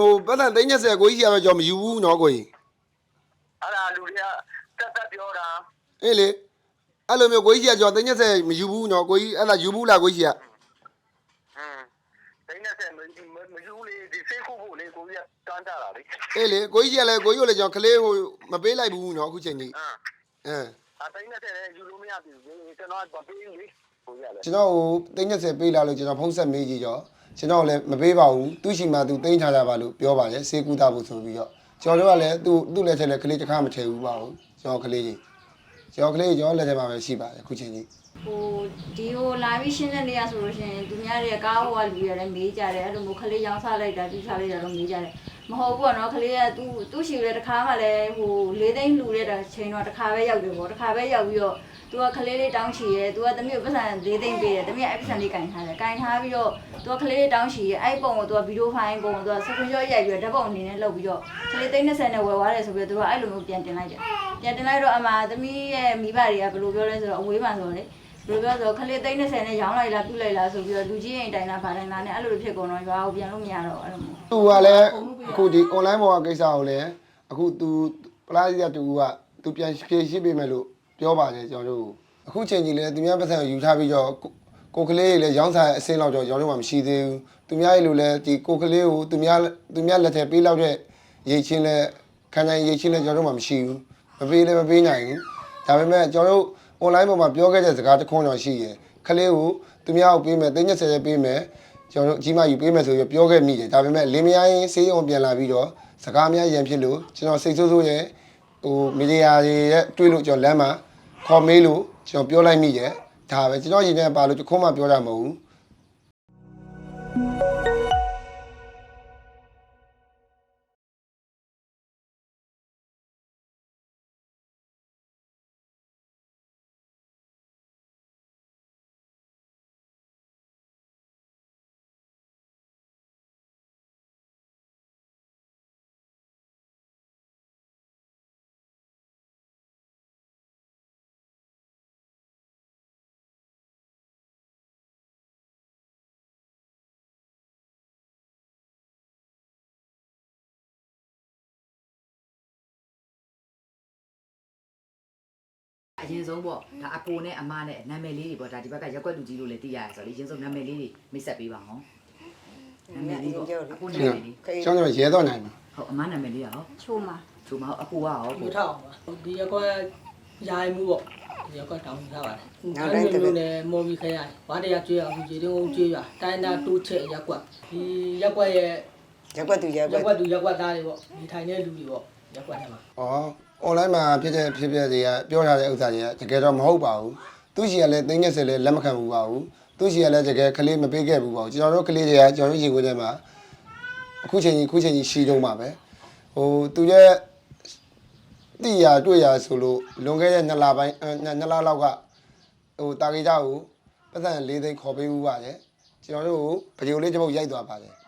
ဟိုပတ်သက်30ကိုကြီးရပဲကြောမယူဘူးနော်ကိုကြီးအဲ့ဒါလူတွေကတက်တက်ပြောတာအေးလေအဲ့လိုမျိုးကိုကြီးရကြော30မယူဘူးနော်ကိုကြီးအဲ့ဒါယူဘူးလားကိုကြီးရဟင်းဒိန်းနဲ့ဆက်မမယူလေဒီစိတ်ခုဖို့လေကိုကြီးကတန်းကြတာလေအေးလေကိုကြီးရလည်းကိုကြီးကိုလည်းကြောကလေးဟိုမပေးလိုက်ဘူးနော်အခုချိန်ကြီးဟမ်အင်းအတိုင်းနဲ့ဆက်လည်းယူလို့မရဘူးကျွန်တော်ကပေးလေကိုကြီးကလည်းကျွန်တော်ဟို30ပေးလာလို့ကျွန်တော်ဖုန်းဆက်မေးကြည့်ကြော ကျွန်တော်လည်းမပေးပါဘူးသူရှိမှသူသိမ်းထားကြပါလို့ပြောပါတယ်စေကူတာဖို့ဆိုပြီးတော့ကျွန်တော်တို့ကလည်းသူ့သူ့လက်ထက်လည်းကလေးတစ်ခါမထည့်ဘူးပါဘူးကျွန်တော်ကလေးကြီးကျွန်တော်ကလေးကျွန်တော်လက်ထက်မှာပဲရှိပါတယ်အခုချိန်ကြီးဟိုဒီဟိုလာပြီးရှင်းတဲ့နေရဆိုလို့ရှိရင်သူများတွေကကားဟိုကလူရလည်းမေးကြတယ်အဲ့လိုမျိုးခလေးရောင်းစားလိုက်တာပြစားလိုက်တာတော့မေးကြတယ်မဟုတ်ဘူးပေါ့နော်ခလေးကသူသူ့ရှိလေတစ်ခါမှလည်းဟိုလေးသိန်းလူတဲ့ချိန်တော့တစ်ခါပဲရောက်တယ်ပေါ့တစ်ခါပဲရောက်ပြီးတော့ သူကခလေးလေးတောင်းချီရဲသူကတမီးကိုပတ်စံလေးသိန်းပေးတယ်တမီးကအဲ့ပတ်စံလေးကင်ထားတယ်ကင်ထားပြီးတော့သူကခလေးလေးတောင်းချီရဲအဲ့ပုံကိုသူကဗီဒီယိုဖိုင်ပုံကိုသူကစကွန်ရှော့ရိုက်ပြီးတော့ဓာတ်ပုံအနေနဲ့လုပ်ပြီးတော့ခလေးသိန်း30နဲ့ဝယ်သွားတယ်ဆိုပြီးတော့သူကအဲ့လိုမျိုးပြန်တင်လိုက်တယ်ပြန်တင်လိုက်တော့အမှသမီးရဲ့မိဘတွေကဘယ်လိုပြောလဲဆိုတော့အဝေးမှဆိုတော့လေဘယ်လိုပြောဆိုခလေးသိန်း30နဲ့ရောင်းလိုက်လားပြုတ်လိုက်လားဆိုပြီးတော့လူကြီးအိမ်တိုင်လားဗာတိုင်လားနဲ့အဲ့လိုလိုဖြစ်ကုန်တော့ရွာကိုပြန်လို့မရတော့အဲ့လိုမျိုးသူကလည်းအခုဒီ online ပေါ်ကကိစ္စကိုလည်းအခုသူပလာစီကတူကသူပြန်ဖြေရှိပေးမယ်လို့ ပြောပါတယ်ကျွန်တော်တို့အခုချိန်ကြီးလည်းသူများပတ်စံကိုယူထားပြီးတော့ကိုကလေးတွေလည်းရောင်းစားအစင်းလောက်တော့ကျွန်တော်တို့မှမရှိသေးဘူးသူများရဲ့လိုလည်းဒီကိုကလေးကိုသူများသူများလက်ထက်ပေးလောက်တဲ့ရိတ်ချင်းလည်းခံနိုင်ရိတ်ချင်းလည်းကျွန်တော်တို့မှမရှိဘူးမပေးလည်းမပေးနိုင်ဘူးဒါပေမဲ့ကျွန်တော်တို့ online ပေါ်မှာပြောခဲ့တဲ့စကားတစ်ခွန်းတော့ရှိရယ်ကလေးကိုသူများကိုပေးမယ်သိန်း30ရဲ့ပေးမယ်ကျွန်တော်တို့အကြီးမယူပေးမယ်ဆိုပြီးပြောခဲ့မိတယ်ဒါပေမဲ့လင်းမယားရင်ဆေးရုံပြန်လာပြီးတော့စကားများရန်ဖြစ်လို့ကျွန်တော်စိတ်ဆိုးဆိုးရဲ့ဟိုမီဒီယာတွေရဲ့တွေ့လို့ကျွန်တော်လမ်းမှာ ခေါ်မေးလို့ကျွန်တော်ပြောလိုက်မိတယ်ဒါပဲကျွန်တော်ရင်ထဲပါလို့တခုမှပြောတာမဟုတ်ဘူး အရင်ဆုံးပေါ့ဒါအကိုနဲ့အမနဲ့နာမည်လေးတွေပေါ့ဒါဒီဘက်ကရက်ွက်လူကြီးလို့လည်းသိရတယ်ဆိုတော့လေအရင်ဆုံးနာမည်လေးတွေမိတ်ဆက်ပေးပါအောင်နာမည်လေးပေါ့အကိုနာမည်လေးကျွန်တော်ရဲတော့နိုင်မှာဟုတ်အမနာမည်လေးရောချိုးမှာသူမအကိုကရောယူထောက်အောင်ပါဒီရက်ကွက်ယာယီမှုပေါ့ဒီရက်ကွက်တောင်းထားပါတယ်နောက်တိုင်းတစ်ခုနဲ့မော်ဘီခရိုင်ဘာတရားကျွေးအောင်ကျွေးတုံးကျွေးရတိုင်းတာတိုးချက်ရက်ကွက်ဒီရက်ကွက်ရဲ့ရက်ကွက်သူရက်ကွရက်က်ကွက်သူရက်ကွက်သားတွေပေါ့ဒီထိုင်တဲ့လူတွေပေါ့ရက်ကွက်ထဲမှာဩ online မှာဖြစ်တဲ့ဖြစ်ဖြစ်တွေကပြောထားတဲ့ဥစ္စာတွေကတကယ်တော့မဟုတ်ပါဘူးသူရှိရလဲသိန်း30လဲလက်မခံဘူးပါဘူးသူရှိရလဲတကယ်ကလေးမပေးခဲ့ဘူးပါဘူးကျွန်တော်တို့ကလေးတွေကကျွန်တော်တို့ရေခွေးထဲမှာအခုချိန်ကြီးအခုချိန်ကြီးရှိတော့မှာပဲဟိုသူရဲ့တိရတွေ့ရဆိုလို့လွန်ခဲ့တဲ့2လပိုင်း2လလောက်ကဟိုတာကေကြကိုပတ်စံ၄သိန်းခေါ်ပေးဦးပါတယ်ကျွန်တော်တို့ဗီဒီယိုလေးတစ်ပုတ်ရိုက်သွားပါတယ်ခလေးချီပြီး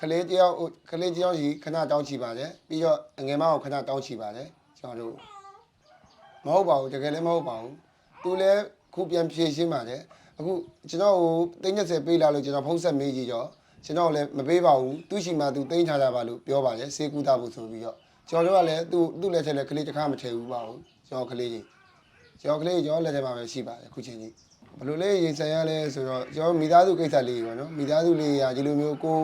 ကလေးတယောက်ဟိုကလေးတယောက်ကြီးခဏတောင်းချီပါတယ်ပြီးတော့အငယ်မအောင်ခဏတောင်းချီပါတယ်ကျွန်တော်တို့မဟုတ်ပါဘူးတကယ်လည်းမဟုတ်ပါဘူးသူလည်းခုပြန်ဖြေရှင်းပါတယ်အခုကျွန်တော်ဟို30ပေးလာလို့ကျွန်တော်ဖုန်းဆက်မေးကြည့်တော့ကျွန်တော်လည်းမပေးပါဘူးသူရှိမှသူသိမ်းထားကြပါလို့ပြောပါတယ်စေကူတာဖို့ဆိုပြီးတော့ကျွန်တော်တို့ကလည်းသူ့သူ့လက်ထက်လည်းကလေးတစ်ခါမထည့်ဘူးပါဘူးကျွန်တော်ကလေးကြီးကျွန်တော်ကလေးကျွန်တော်လက်ထက်မှာပဲရှိပါတယ်အခုချိန်ကြီးဘယ်လိုလဲရင်ဆိုင်ရလဲဆိုတော့ကျွန်တော်မိသားစုကိစ္စလေးပေါ့နော်မိသားစုလေးရာဒီလိုမျိုးကို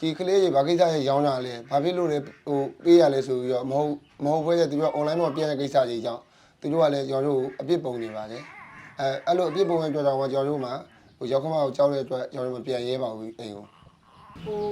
ဒီကလေးတွေဘာကိစ္စရရောင်းတာလဲဘာဖြစ်လို့လဲဟိုပေးရလဲဆိုပြီးတော့မဟုတ်မဟုတ်ဘဲတဲ့သူတို့ online မှာပြန်တဲ့ကိစ္စကြီးကြောင့်သူတို့ကလည်းကျွန်တော်တို့အပြစ်ပုံနေပါတယ်အဲအဲ့လိုအပြစ်ပုံရဲ့အတွက်တော့ကျွန်တော်တို့မှာဟိုရောက်ခမကိုကြောက်တဲ့အတွက်ကျွန်တော်တို့မပြန်ရဲပါဘူးအိမ်ကိုဟို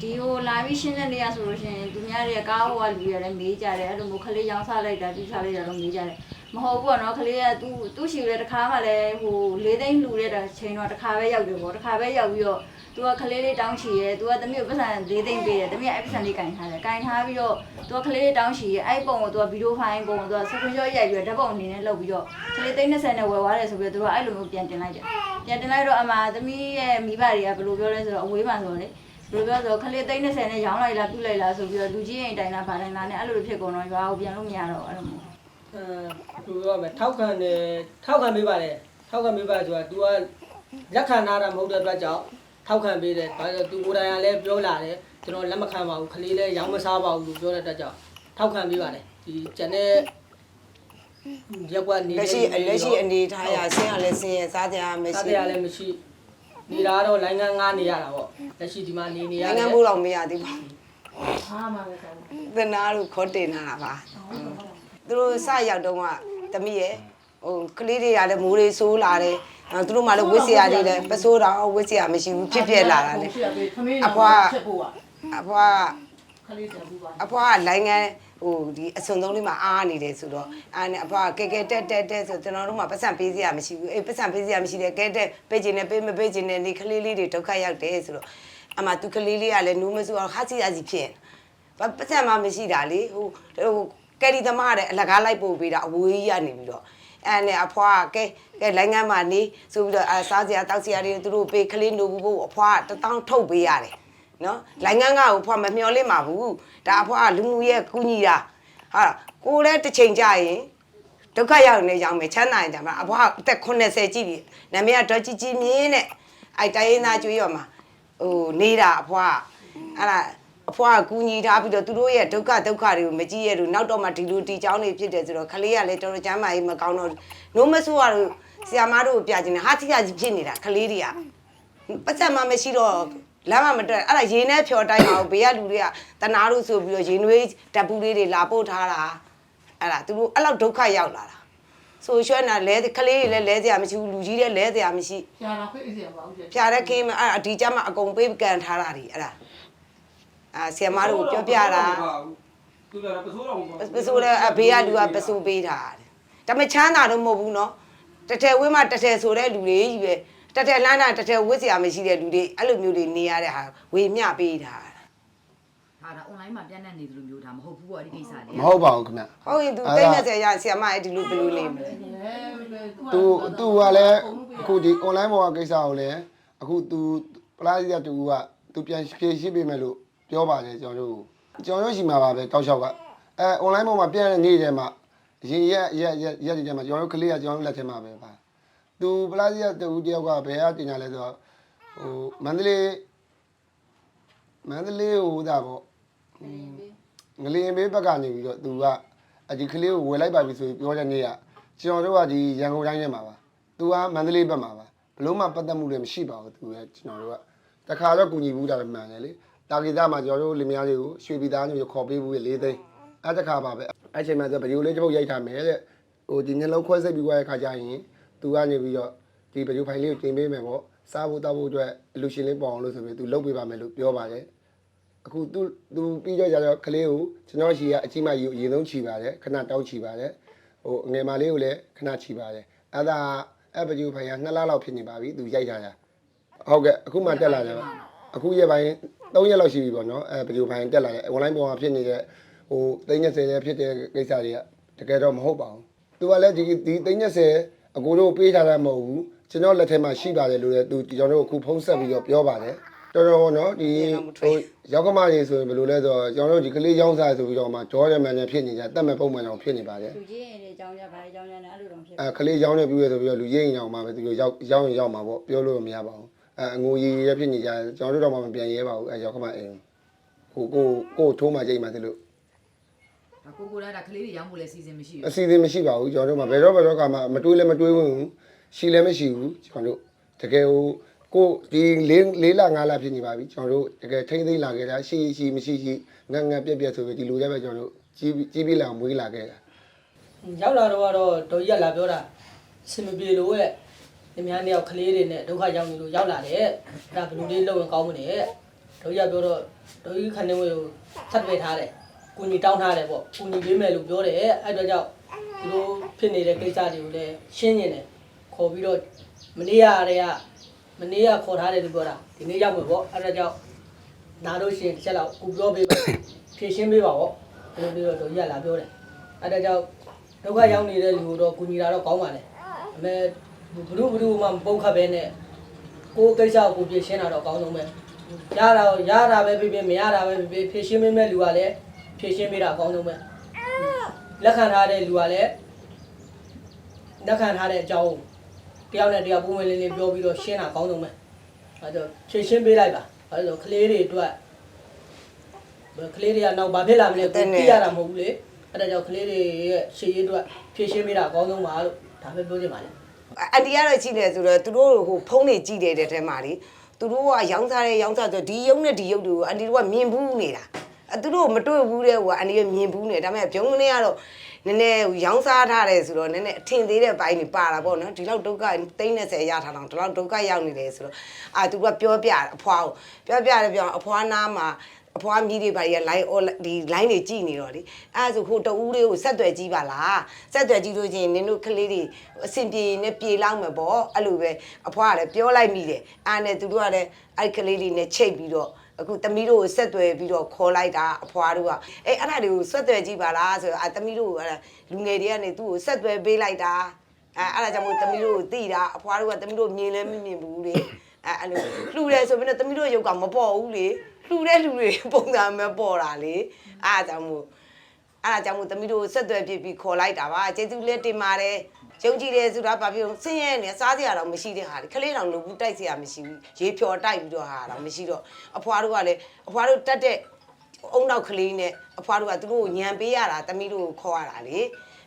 ဒီဟိုလာပြီးရှင်းတဲ့နေရဆိုလို့ရှိရင်သူများတွေကကားဟိုကလူရလည်းမေးကြတယ်အဲ့လိုမျိုးခလေးရောင်းစားလိုက်တာပြစားလိုက်တာတော့မေးကြတယ်မဟုတ်ဘူးပေါ့နော်ခလေးကသူသူ့ရှိလေတစ်ခါမှလည်းဟိုလေးသိန်းလူတဲ့ချိန်တော့တစ်ခါပဲရောက်တယ်ပေါ့တစ်ခါပဲရောက်ပြီးတော့ သူကခလေးလေးတောင်းချီရဲသူကတမီးကိုပတ်စံလေးသိန်းပေးတယ်တမီးကအဲ့ပတ်စံလေးကင်ထားတယ်ကင်ထားပြီးတော့သူကခလေးလေးတောင်းချီရဲအဲ့ပုံကိုသူကဗီဒီယိုဖိုင်ပုံကိုသူကစကွန်ရှော့ရိုက်ပြီးတော့ဓာတ်ပုံအနေနဲ့လုပ်ပြီးတော့ခလေးသိန်း30နဲ့ဝယ်သွားတယ်ဆိုပြီးတော့သူကအဲ့လိုမျိုးပြန်တင်လိုက်တယ်ပြန်တင်လိုက်တော့အမှသမီးရဲ့မိဘတွေကဘယ်လိုပြောလဲဆိုတော့အဝေးမှဆိုတော့လေဘယ်လိုပြောဆိုခလေးသိန်း30နဲ့ရောင်းလိုက်လားပြုတ်လိုက်လားဆိုပြီးတော့လူကြီးအိမ်တိုင်လားဗာတိုင်လားနဲ့အဲ့လိုလိုဖြစ်ကုန်တော့ရွာကိုပြန်လို့မရတော့အဲ့လိုမျိုးအဲသူကပဲထောက်ခံတယ်ထောက်ခံပေးပါတယ်ထောက်ခံပေးပါဆိုတာ तू ကလက်ခံထားတာမဟုတ်တဲ့အတွက်ကြောင့် ထောက်ခံပေးတယ်ဒါဆိုသူကိုယ်တိုင်ကလည်းပြောလာတယ်ကျွန်တော်လက်မခံပါဘူးခလေးလည်းရောင်းမစားပါဘူးလို့ပြောတဲ့အတွက်ကြောင့်ထောက်ခံပေးပါတယ်ဒီကျန်တဲ့ရက်ကွက်နေလက်ရှိလက်ရှိအနေထားရဆင်းရလဲဆင်းရစားကြရမစားရှိတရားလည်းမရှိနေတာကတော့လိုင်းငန်းငားနေရတာပေါ့လက်ရှိဒီမှာနေနေရနိုင်ငံတယ်ဘူးတော့မရသေးပါဘူးအားမှပဲဆောင်သနာတို့ခေါ်တင်လာတာပါသူတို့စရောက်တော့ကတမိရဲ့ဟိုကလေးတွေကလည်းမိုးလေးဆိုးလာတယ် အဲသူတို့မှလည်းဝစ်စရာတွေလည်းပစိုးတော့ဝစ်စရာမရှိဘူးဖြစ်ဖြစ်လာတာလေအဖွားအဖွားခလေးပြန်ပြီးပါအဖွားကလိုင်းငန်းဟိုဒီအစုံသုံးလေးမှာအားနေတယ်ဆိုတော့အားနဲ့အဖွားကကဲကဲတက်တက်တက်ဆိုကျွန်တော်တို့မှပတ်စံပေးစရာမရှိဘူးအေးပတ်စံပေးစရာမရှိတယ်ကဲတက်ပေးခြင်းနဲ့ပေးမပေးခြင်းနဲ့ဒီကလေးလေးတွေဒုက္ခရောက်တယ်ဆိုတော့အမှသူကလေးလေးကလည်းနူးမစူအောင်ဟာစီဟာစီဖြစ်ဘာပတ်စံမှမရှိတာလေဟိုဟိုကယ်ရီသမားတဲ့အလကားလိုက်ပို့ပေးတာအဝေးကြီးရနေပြီးတော့ အဲ့နဲ့အဖွားကဲကဲလိုင်းငန်းမှာနေဆိုပြီးတော့အစားစရာတောက်စရာတွေသူတို့ပေးကလေးနိုးဖို့အဖွားကတထောင်ထုတ်ပေးရတယ်နော်လိုင်းငန်းကကိုဖွာမမျောလင့်ပါဘူးဒါအဖွားကလူမှုရဲ့ကူညီတာဟာကိုယ်လည်းတစ်ချိန်ကြာရင်ဒုက္ခရောက်နေကြောင်မယ်ချမ်းသာရင်ကြမှာအဖွားအသက်80ကြီးပြီနာမည်ကတော့ជីជីမြင်းနဲ့အိုက်တိုင်းသားကျွေးရမှာဟိုနေတာအဖွားအဲ့ဒါ အဖွားကကူညီထားပြီးတော့သူတို့ရဲ့ဒုက္ခဒုက္ခတွေကိုမကြည့်ရလို့နောက်တော့မှဒီလိုတီချောင်းနေဖြစ်တယ်ဆိုတော့ခလေးကလည်းတော်တော်ကျမ်းမာရေးမကောင်းတော့နိုးမဆိုးရလို့ဆီယာမတို့ကိုပြချင်တယ်ဟာတိကကြီးဖြစ်နေတာခလေးတွေကပတ်စံမှမရှိတော့လမ်းမမတက်အဲ့ဒါရေနဲ့ဖြော်တိုင်းအောင်ဘေးကလူတွေကတနာလို့ဆိုပြီးတော့ရေနွေးတပ်ပူလေးတွေလာပို့ထားတာအဲ့ဒါသူတို့အဲ့လောက်ဒုက္ခရောက်လာတာဆိုရွှဲနာလဲကလေးတွေလည်းလဲစရာမရှိဘူးလူကြီးတွေလဲစရာမရှိကျန်တော့ဖိတ်စရာပါဦးကျဖြာတဲ့ခင်းမအဲ့ဒါဒီကြမှာအကုန်ပေးကန်ထားတာဒီအဲ့ဒါ အာဆီယမတို့ကိုပြောပြတာသူကပစိုးတော့မပေါ့ပစိုးလည်းအဘေးကလူကပစိုးပေးတာတဲ့ဒါပေမဲ့ချမ်းသာတော့မဟုတ်ဘူးနော်တထယ်ဝင်းမှာတထယ်ဆိုတဲ့လူတွေကြီးပဲတထယ်လမ်းတာတထယ်ဝစ်စရာမရှိတဲ့လူတွေအဲ့လိုမျိုးတွေနေရတဲ့ဟာဝေမျှပေးတာဟာဒါ online မှာပြန့်နှံ့နေသလိုမျိုးဒါမဟုတ်ဘူးပေါ့ဒီကိစ္စလေမဟုတ်ပါဘူးခင်ဗျဟုတ်ရင်သူတိတ်20ရဆီယမအဲ့ဒီလိုဘယ်လိုနေမလဲသူသူကလည်းအခုဒီ online ပေါ်ကကိစ္စကိုလည်းအခုသူပလာစီကတူကသူပြန်ဖြည့်ရှင်းပေးမယ်လို့ ပြောပါတယ်ကျွန်တော်တို့ကျွန်တော်တို့ရှိမှာပါပဲတောက်လျှောက်ကအဲ online ပေါ်မှာပြန်နေတယ်မှာရင်ရက်ရက်ရက်ရက်ဒီထဲမှာကျွန်တော်တို့ကလေးကကျွန်တော်တို့လက်ထဲမှာပဲပါသူပလာစီကတူတယောက်ကဘယ်ကတင်ကြလဲဆိုတော့ဟိုမန္တလေးမန္တလေးဟိုဒါပေါ့ငလျင်ဘေးဘက်ကနေပြီးတော့သူကအဒီကလေးကိုဝယ်လိုက်ပါပြီဆိုပြီးပြောတဲ့နေ့ကကျွန်တော်တို့ကဒီရန်ကုန်တိုင်းထဲမှာပါသူကမန္တလေးဘက်မှာပါဘလို့မှပတ်သက်မှုလည်းမရှိပါဘူးသူကကျွန်တော်တို့ကတခါတော့ကူညီဘူးတာလည်းမှန်တယ်လေ တာဂီတာမှာကျွန်တော်တို့လင်မယားတွေကိုရွှေပြည်သားမျိုးခေါ်ပေးဘူးလေ၄သိန်းအဲ့တခါပါပဲအဲ့ချိန်မှာဆိုဗီဒီယိုလေးတစ်ပုတ်ရိုက်ထားမယ်တဲ့ဟိုဒီနှလုံးခွဲစိတ်ပြီးွားတဲ့ခါကျရင်သူကနေပြီးတော့ဒီဗီဒီယိုဖိုင်လေးကိုတင်ပေးမယ်ပေါ့စားဖို့တောက်ဖို့အတွက်အလူရှင်လေးပေါ့အောင်လို့ဆိုပြီးသူလုပ်ပေးပါမယ်လို့ပြောပါတယ်အခုသူသူပြီးတော့ကြတော့ကလေးကိုကျွန်တော်ရှိကအကြီးမကြီးကိုအရင်ဆုံးခြီပါတယ်ခဏတောက်ခြီပါတယ်ဟိုငယ်မလေးကိုလည်းခဏခြီပါတယ်အဲ့ဒါအဲ့ပကြူဖိုင်က2လလောက်ဖြစ်နေပါပြီသူရိုက်ထားတာဟုတ်ကဲ့အခုမှတက်လာတယ်အခုရက်ပိုင်း 3ရက်လောက်ရှိပြီပေါ့နော်အဲ့ပကြူဖိုင်တက်လာတယ် online ပေါ်မှာဖြစ်နေတဲ့ဟို30ရဲ့ဖြစ်တဲ့ကိစ္စတွေကတကယ်တော့မဟုတ်ပါဘူးသူကလည်းဒီဒီ30အကိုတို့ပေးထားတာမဟုတ်ဘူးကျွန်တော်လက်ထဲမှာရှိပါတယ်လို့လည်းသူကျွန်တော်တို့အခုဖုံးဆက်ပြီးတော့ပြောပါတယ်တော်တော်နော်ဒီဟိုရောက်ကမကြီးဆိုရင်ဘယ်လိုလဲဆိုတော့ကျွန်တော်တို့ဒီကလေးရောင်းစားဆိုပြီးတော့မှဂျော်ရမန်နဲ့ဖြစ်နေကြတက်မဲ့ပုံမှန်အောင်ဖြစ်နေပါတယ်လူကြီးရင်တွေအကြောင်းကြပါအကြောင်းကြတယ်အဲ့လိုတော့ဖြစ်အဲကလေးရောင်းနေပြီးရဆိုပြီးတော့လူရင်းအောင်မှပဲသူတို့ရောက်ရောင်းရင်ရောက်မှာပေါ့ပြောလို့မရပါဘူး အဲအငိုကြီးရဖြစ်နေကြတယ်ကျွန်တော်တို့တော့မှမပြန်ရဲပါဘူးအဲရောက်ကမအိမ်ကိုကိုကိုထိုးမှကြိတ်မှသလိုဒါကိုကိုလည်းဒါကလေးတွေရောင်းဖို့လည်းစီစဉ်မရှိအဘူးစီအစဉ်မရှိပါဘူးကျွန်တော်တို့မှဘယ်တော့ဘယ်တော့ကမှမတွေးလည်းမတွေးဘူးရှိလည်းမရှိဘူးကျွန်တော်တို့တကယ်ဟိုကိုဒီ၄၄လ၅လဖြစ်နေပါပြီကျွန်တော်တို့တကယ်ထိမ့်သိမ့်လာခဲ့တာရှိရှိမရှိရှိငငပြက်ပြက်ဆိုပြီးဒီလိုတည်းပဲကျွန်တော်တို့ကြီးကြီးပြီးလာမွေးလာခဲ့တာရောက်လာတော့ကတော့တော်ကြီးကလာပြောတာစင်မပြေလို့ရဲ့ အများနဲ့ကလေးတွေနဲ့ဒုက္ခရောက်နေလို့ရောက်လာတယ်အဲ့ဒါဘယ်လိုလေးလုပ်ရင်ကောင်းမလဲတော်ကြီးကပြောတော့တော်ကြီးခဏဝေကိုဆက်ပေးထားတယ်ကုညီတောင်းထားတယ်ပေါ့ကုညီပေးမယ်လို့ပြောတယ်အဲ့တော့ကြောင့်ဒီလိုဖြစ်နေတဲ့ကိစ္စတွေကိုလည်းရှင်းနေတယ်ခေါ်ပြီးတော့မနေ့ကတည်းကမနေ့ကခေါ်ထားတယ်လို့ပြောတာဒီနေ့ရောက်မယ်ပေါ့အဲ့ဒါကြောင့်နားလို့ရှိရင်တစ်ချက်လောက်ကိုပြောပေးပါဖြည့်ရှင်းပေးပါပေါ့အဲ့လိုပြီးတော့တော်ကြီးကလာပြောတယ်အဲ့ဒါကြောင့်ဒုက္ခရောက်နေတဲ့လူတော့ကုညီတာတော့ကောင်းပါလေအမေ ဘလူးဘလူးမှမပုတ်ခတ်ပဲနဲ့ကိုယ်ကိစ္စကိုပြင်ရှင်းတာတော့အကောင်းဆုံးပဲရတာရတာပဲဖြစ်ဖြစ်မရတာပဲဖြစ်ဖြစ်ဖြည့်ရှင်းပေးမဲ့လူကလည်းဖြည့်ရှင်းပေးတာအကောင်းဆုံးပဲလက်ခံထားတဲ့လူကလည်းလက်ခံထားတဲ့အကြောင်းတယောက်နဲ့တယောက်ပုံမှန်လေးလေးပြောပြီးတော့ရှင်းတာအကောင်းဆုံးပဲအဲဒါဖြည့်ရှင်းပေးလိုက်ပါအဲဒါကလေးတွေအတွက်ကလေးတွေကနောက်ဘာဖြစ်လာမလဲကိုသိရတာမဟုတ်ဘူးလေအဲဒါကြောင့်ကလေးတွေရဲ့ရှေ့ရေးအတွက်ဖြည့်ရှင်းပေးတာအကောင်းဆုံးပါလို့ဒါပဲပြောချင်ပါတယ် အန်တီကတော့ကြည့်တယ်ဆိုတော့သူတို့ဟိုဖုန်းတွေကြည့်တယ်တဲ့ထဲမှာလေသူတို့ကရောင်းစားတယ်ရောင်းစားဆိုဒီရုံနဲ့ဒီရုပ်တွေကိုအန်တီတို့ကမြင်ဘူးနေတာအဲသူတို့မတွေ့ဘူးတဲ့ဟိုကအန်တီကမြင်ဘူးနေဒါပေမဲ့ပြုံးကနေကတော့နည်းနည်းရောင်းစားထားတယ်ဆိုတော့နည်းနည်းအထင်သေးတဲ့ဘိုင်းတွေပါတာပေါ့နော်ဒီလောက်ဒုက္ခ30ရထားတော့ဒီလောက်ဒုက္ခရောက်နေတယ်ဆိုတော့အာသူကပြောပြအဖွားကိုပြောပြတယ်ပြောအဖွားနားမှာ အဖွားမြည်တွေပါရ line ဒီ line တွေကြည့်နေတော့လေအဲဒါဆိုဟိုတူးလေးကိုဆက်သွယ်ကြည့်ပါလားဆက်သွယ်ကြည့်လို့ချင်းနင်တို့ကလေးတွေအဆင်ပြေနေပြေလောက်မယ်ပေါ့အဲ့လိုပဲအဖွားကလည်းပြောလိုက်မိတယ်အားနဲ့သူတို့ကလည်းအဲ့ကလေးတွေနဲ့ချိတ်ပြီးတော့အခုတမီးတို့ကိုဆက်သွယ်ပြီးတော့ခေါ်လိုက်တာအဖွားတို့ကအေးအဲ့ဒါတွေကိုဆက်သွယ်ကြည့်ပါလားဆိုတော့အတမီးတို့ကအဲ့ဒါလူငယ်တွေကနေသူ့ကိုဆက်သွယ်ပေးလိုက်တာအဲအဲ့ဒါကြောင့်မို့တမီးတို့ကိုသိတာအဖွားတို့ကတမီးတို့မြင်လည်းမမြင်ဘူးလေအဲအဲ့လိုလှူတယ်ဆိုပြီးတော့တမီးတို့ရုပ်ကမပေါ်ဘူးလေ လှူတဲ့လူတွေပုံစံမပေါ်တာလေအဲ့ဒါကြောင့်မို့အဲ့ဒါကြောင့်မို့သမီးတို့ဆက်သွယ်ပြစ်ပြီးခေါ်လိုက်တာပါကျေးဇူးလေးတင်ပါတယ်ယုံကြည်တယ်ဆိုတာဘာဖြစ်လို့ဆင်းရဲနေစားစရာတော့မရှိတဲ့ဟာလေခလေးတောင်လိုဘူးတိုက်စရာမရှိဘူးရေဖြော်တိုက်ပြီးတော့ဟာတော့မရှိတော့အဖွားတို့ကလည်းအဖွားတို့တက်တဲ့အုံနောက်ကလေးနဲ့အဖွားတို့ကသူတို့ကိုညံပေးရတာသမီးတို့ကိုခေါ်ရတာလေ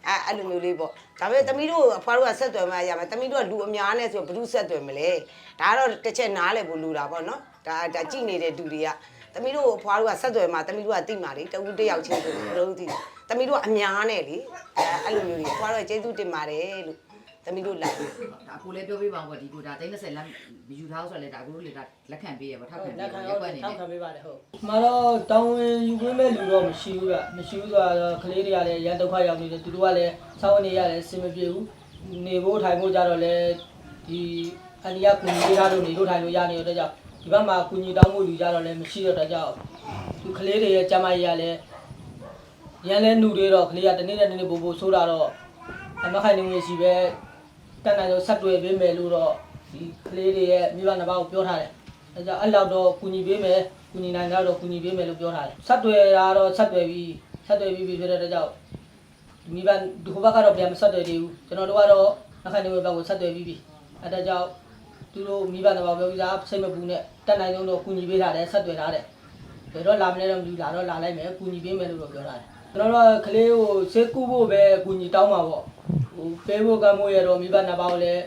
အဲအဲ့လိုမျိုးလေးပေါ့ဒါပေမဲ့သမီးတို့အဖွားတို့ကဆက်သွယ်မှရမယ်သမီးတို့ကလူအများနဲ့ဆိုတော့ဘယ်သူဆက်သွယ်မလဲဒါကတော့တစ်ချက်နားလည်ဖို့လိုတာပေါ့နော်ဒါဒါကြည့်နေတဲ့သူတွေက သမီးတို့အဖွားတို့ကဆက်သွယ်မှသမီးတို့ကသိမှလေတဦးတစ်ယောက်ချင်းဆိုတော့သိတယ်သမီးတို့ကအများနဲ့လေအဲအဲ့လိုမျိုးတွေခွာတော့ကျေးဇူးတင်ပါတယ်လို့သမီးတို့လိုက်ဒါကိုလည်းပြောပြပါဦးပေါ့ဒီကိုဒါ30လက်မယူထားဆိုတော့လေဒါကိုလည်းဒါလက်ခံပေးရပေါ့ထောက်ခံလက်ပေးခံရရောရက်ွက်နေထောတယ်က်ခံပေးပါတယ်ဟုတ်။မှာတော့တောင်းဝင်ယူခွင့်မဲ့လူတော့မရှိဘူးကမရှိဘူးဆိုတော့ကလေးတွေကလည်းရန်ဒုက္ခရောက်နေတယ်သူတို့ကလည်းစောင်းနေရတယ်အဆင်မပြေဘူးနေဖို့ထိုင်ဖို့ကြတော့လေဒီအန်ဒီကကုညီပေးထားလို့နေလို့ထိုင်လို့ရနေတော့ကြောင့် ဒီဘက်မှာကုညီတောင်းဖို့လူကြတော့လည်းမရှိတော့တဲ့ကြောင့်သူကလေးတွေရဲ့ကျမကြီးကလည်းရန်လဲနှူတွေတော့ကလေးကတနေ့နဲ့တနေ့ပို့ပို့ဆိုးတာတော့အမခိုင်နေဝင်ရှိပဲတက်နိုင်တော့ဆက်တွေ့ပေးမယ်လို့တော့ဒီကလေးတွေရဲ့မိဘနှစ်ပါးကိုပြောထားတယ်အဲကြောင့်အဲ့လောက်တော့ကူညီပေးမယ်ကူညီနိုင်တော့ကူညီပေးမယ်လို့ပြောထားတယ်ဆက်တွေ့တာတော့ဆက်တွေ့ပြီးဆက်တွေ့ပြီးပြီဖြစ်တဲ့အတွက်ကြောင့်ဒီမိဘဒီဟိုဘက်ကတော့ပြန်မဆက်တွေ့သေးဘူးကျွန်တော်တို့ကတော့အခက်နေဘက်ကိုဆက်တွေ့ပြီးပြီအဲဒါကြောင့် သူတို့မိဘတော့ပြောပြီးသားစိတ်မပူနဲ့တက်နိုင်ဆုံးတော့ကူညီပေးထားတယ်ဆက်တွေ့ထားတယ်ဘယ်တော့လာမလဲတော့မသိဘူးလာတော့လာလိုက်မယ်ကူညီပေးမယ်လို့တော့ပြောထားတယ်ကျွန်တော်တို့ကကလေးကိုဆေးကူဖို့ပဲကူညီတောင်းပါပေါ့ဟိုပေးဖို့ကမိုးရတော့မိဘနှစ်ပါးကိုလည်း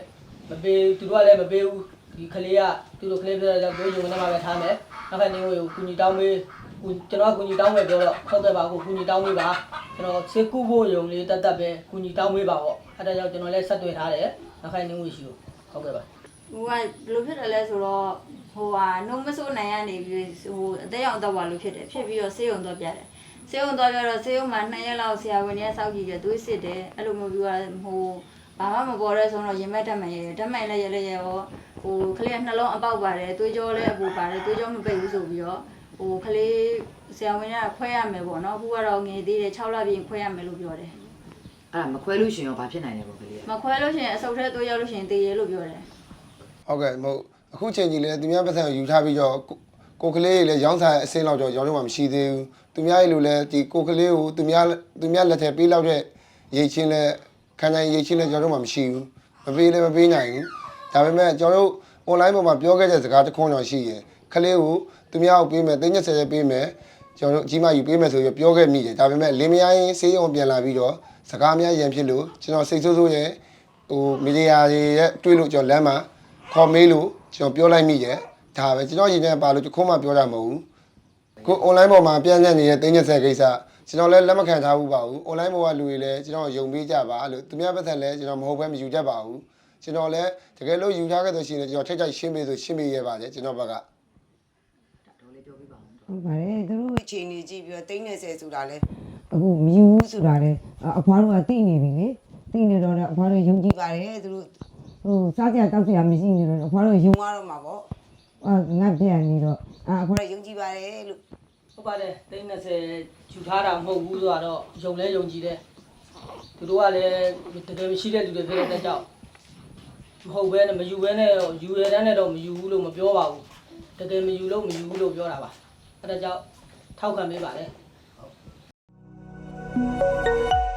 မပေးသူတို့ကလည်းမပေးဘူးဒီကလေးကသူတို့ကလေးပြောတဲ့ပြောယူနေမှာပဲထားမယ်နောက်ကနေကိုကုညီတောင်းမေးကုကျွန်တော်ကုညီတောင်းမေးပြောတော့ဟုတ်တယ်ပါကိုကုညီတောင်းမေးပါကျွန်တော်စေကုဖို့ယုံလေးတက်တက်ပဲကုညီတောင်းမေးပါပေါ့အဲဒါကြောင့်ကျွန်တော်လည်းဆက်တွေ့ထားတယ်နောက်ကနေကိုရှိဟုတ်ကဲ့ပါ ဟိုကဘယ်လိုဖြစ်တယ်လဲဆိုတော့ဟိုဟာနှုံးမဆိုးနိုင်ရနေပြီးဟိုအသက်ရောက်တော့ပါလို့ဖြစ်တယ်ဖြစ်ပြီးတော့ဆေးရုံတော့ပြတယ်ဆေးရုံတော့ပြတော့ဆေးရုံမှာ2ရက်လောက်ဆရာဝန်ကြီးကစောင့်ကြည့်ကြသွေးစစ်တယ်အဲ့လိုမျိုးပြီးတော့ဟိုဘာမှမပေါ်တဲ့ဆိုတော့ရင်မဲ့တက်မှန်ရတက်မှန်လည်းရလည်းရရောဟိုကလေးကနှလုံးအပေါက်ပါတယ်သွေးကြောလည်းအပူပါတယ်သွေးကြောမပိတ်ဘူးဆိုပြီးတော့ဟိုကလေးဆရာဝန်ကခွဲရမယ်ပေါ့နော်အခုကတော့ငယ်သေးတယ်6လပြည့်ခွဲရမယ်လို့ပြောတယ်အဲ့ဒါမခွဲလို့ရှင်ရောဘာဖြစ်နိုင်လဲပေါ့ကလေးကမခွဲလို့ရှိရင်အဆုတ်ထဲသွေးရောက်လို့ရှိရင်သေရလို့ပြောတယ် ဟုတ်ကဲ့မဟုတ်အခုချိန်ကြီးလဲသူများပတ်စံယူထားပြီးတော့ကိုကိုကလေးတွေလည်းရောင်းစားအစင်းလောက်တော့ရောင်းတော့မှမရှိသေးဘူးသူများရဲ့လူလည်းဒီကိုကလေးကိုသူများသူများလက်ထဲပေးလောက်တဲ့ရိတ်ချင်းလဲခံနိုင်ရိတ်ချင်းလဲကျွန်တော်တို့မှမရှိဘူးမပေးလည်းမပေးနိုင်ဘူးဒါပေမဲ့ကျွန်တော်တို့ online ပေါ်မှာပြောခဲ့တဲ့စကားတစ်ခုတော့ရှိရယ်ကလေးကိုသူများကိုပေးမယ်သိညက်ဆယ်ဆယ်ပေးမယ်ကျွန်တော်တို့အကြီးမယူပေးမယ်ဆိုပြီးပြောခဲ့မိတယ်ဒါပေမဲ့လင်းမယားရင်ဆေးရုံပြန်လာပြီးတော့စကားများရန်ဖြစ်လို့ကျွန်တော်စိတ်ဆိုးဆိုးရဲ့ဟိုမီဒီယာတွေရဲ့တွေ့လို့ကျွန်တော်လမ်းမှာ ခေါ်မေးလို့ကျွန်တော်ပြောလိုက်မိတယ်ဒါပဲကျွန်တော်ရင်ထဲပါလို့တခုမှပြောတာမဟုတ်ဘူးကို online ပေါ်မှာပြန်ပြန်နေတဲ့တင်းညက်ဆက်ကိစ္စကျွန်တော်လည်းလက်မခံထားဘူးပါဘူး online ပေါ်ကလူတွေလည်းကျွန်တော်ယုံပေးကြပါလို့သူများပတ်သက်လည်းကျွန်တော်မဟုတ်ဘဲမယူတတ်ပါဘူးကျွန်တော်လည်းတကယ်လို့ယူထားခဲ့ဆိုရှင်လည်းကျွန်တော်ထိတ်ထိတ်ရှင်းပေးဆိုရှင်းပေးရပါတယ်ကျွန်တော်ဘက်ကဒါတော့လေးပြောပြပါဦးဟုတ်ပါတယ်သူတို့အခြေအနေကြည့်ပြီးတော့30ဆိုတာလဲအခုမယူဘူးဆိုတာလဲအဖွားတို့ကသိနေပြီလေသိနေတော့လည်းအဖွားတို့ယုံကြည်ပါတယ်သူတို့ ဟိုစားကြတောက်ကြမရှိနေတော့အဖွားတို့ယုံရတော့မှာပေါ့အာငါပြန်နေတော့အာအဖွားတို့ယုံကြည်ပါတယ်လို့ဟုတ်ပါတယ်သိန်း30ယူထားတာမဟုတ်ဘူးဆိုတော့ယုံလဲယုံကြည်တယ်သူတို့ကလည်းတကယ်မရှိတဲ့လူတွေဖြစ်တဲ့အတွက်ကြောင့်မဟုတ်ဘဲနဲ့မယူဘဲနဲ့ယူရတဲ့နဲ့တော့မယူဘူးလို့မပြောပါဘူးတကယ်မယူလို့မယူဘူးလို့ပြောတာပါအဲဒါကြောင့်ထောက်ခံပေးပါတယ်ဟ